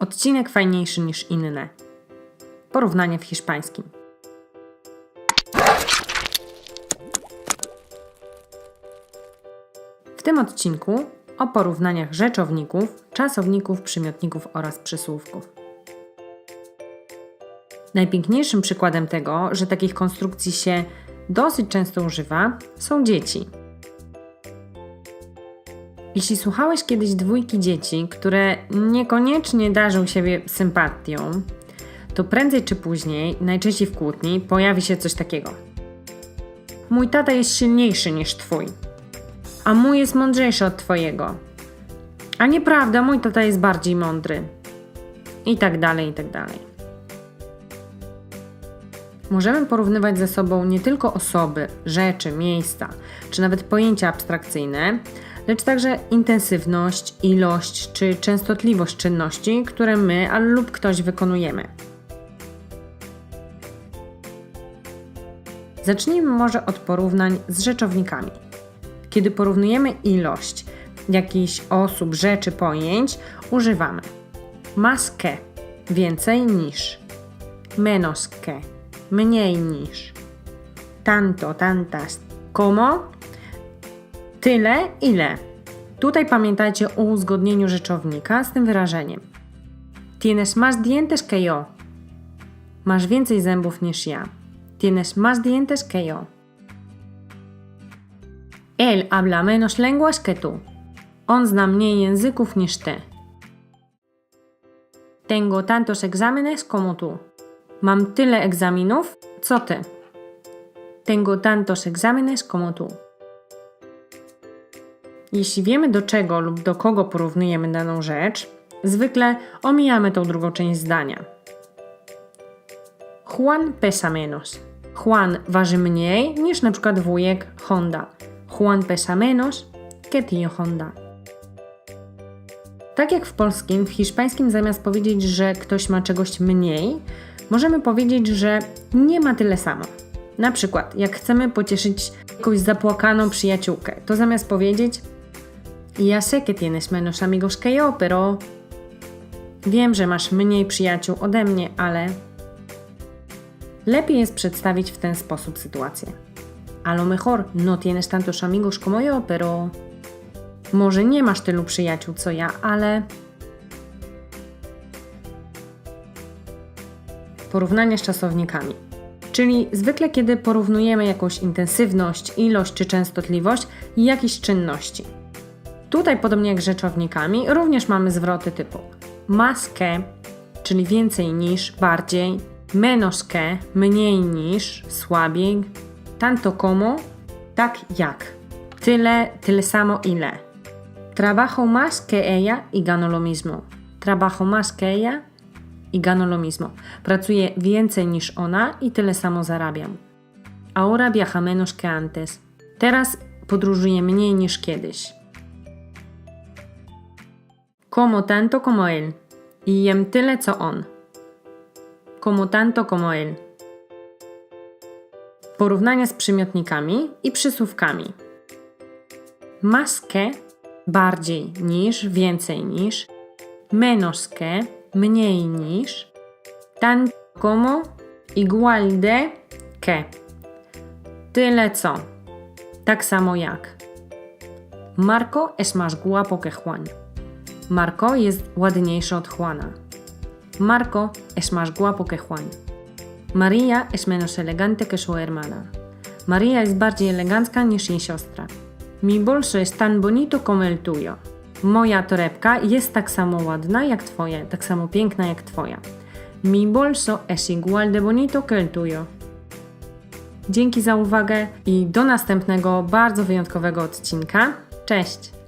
Odcinek fajniejszy niż inne. Porównanie w hiszpańskim. W tym odcinku o porównaniach rzeczowników, czasowników, przymiotników oraz przysłówków. Najpiękniejszym przykładem tego, że takich konstrukcji się dosyć często używa, są dzieci. Jeśli słuchałeś kiedyś dwójki dzieci, które niekoniecznie darzą siebie sympatią, to prędzej czy później, najczęściej w kłótni, pojawi się coś takiego. Mój tata jest silniejszy niż twój, a mój jest mądrzejszy od twojego. A nieprawda, mój tata jest bardziej mądry. I tak dalej, i tak dalej. Możemy porównywać ze sobą nie tylko osoby, rzeczy, miejsca, czy nawet pojęcia abstrakcyjne, lecz także intensywność, ilość czy częstotliwość czynności, które my al lub ktoś wykonujemy. Zacznijmy może od porównań z rzeczownikami. Kiedy porównujemy ilość jakichś osób, rzeczy, pojęć, używamy que, więcej niż, menos que, mniej niż, tanto, tantas, como, tyle, ile. Tutaj pamiętajcie o uzgodnieniu rzeczownika z tym wyrażeniem. Tienes más dientes que yo. Masz więcej zębów niż ja. Tienes más dientes que yo. Él habla menos lenguas que tú. On zna mniej języków niż ty. Tengo tantos exámenes como tú. Mam tyle egzaminów, co ty. Tengo tantos exámenes como tú. Jeśli wiemy do czego lub do kogo porównujemy daną rzecz, zwykle omijamy tą drugą część zdania. Juan pesa menos. Juan waży mniej niż na przykład wujek Honda. Juan pesa menos que tío Honda. Tak jak w polskim, w hiszpańskim zamiast powiedzieć, że ktoś ma czegoś mniej, możemy powiedzieć, że nie ma tyle samo. Na przykład, jak chcemy pocieszyć jakąś zapłakaną przyjaciółkę, to zamiast powiedzieć Ja sé que tienes menos amigos que yo, pero wiem, że masz mniej przyjaciół ode mnie, ale lepiej jest przedstawić w ten sposób sytuację. A lo mejor no tienes tantos amigos como yo, pero może nie masz tylu przyjaciół co ja, ale porównanie z czasownikami. Czyli zwykle, kiedy porównujemy jakąś intensywność, ilość czy częstotliwość jakiejś czynności. Tutaj, podobnie jak z rzeczownikami, również mamy zwroty typu que, czyli więcej niż, bardziej, menos que, mniej niż, słabiej, tanto como, tak jak, tyle, tyle samo ile. Trabajo más que ella y gano lo mismo. Trabajo más que ella y gano lo mismo. Pracuję więcej niż ona i tyle samo zarabiam. Ahora viaja menos que antes. Teraz podróżuję mniej niż kiedyś. Como tanto como él. I jem tyle co on. Como tanto como él. Porównania z przymiotnikami i przysłówkami. Más que bardziej niż, więcej niż, menos que, mniej niż, tanto como, igual de, que. Tyle co, tak samo jak. Marco es más guapo que Juan. Marco jest ładniejszy od Juana. Marco es más guapo que Juan. Maria es menos elegante que su hermana. Maria jest bardziej elegancka niż jej siostra. Mi bolso es tan bonito como el tuyo. Moja torebka jest tak samo ładna jak twoje, tak samo piękna jak twoja. Mi bolso es igual de bonito que el tuyo. Dzięki za uwagę i do następnego bardzo wyjątkowego odcinka. Cześć!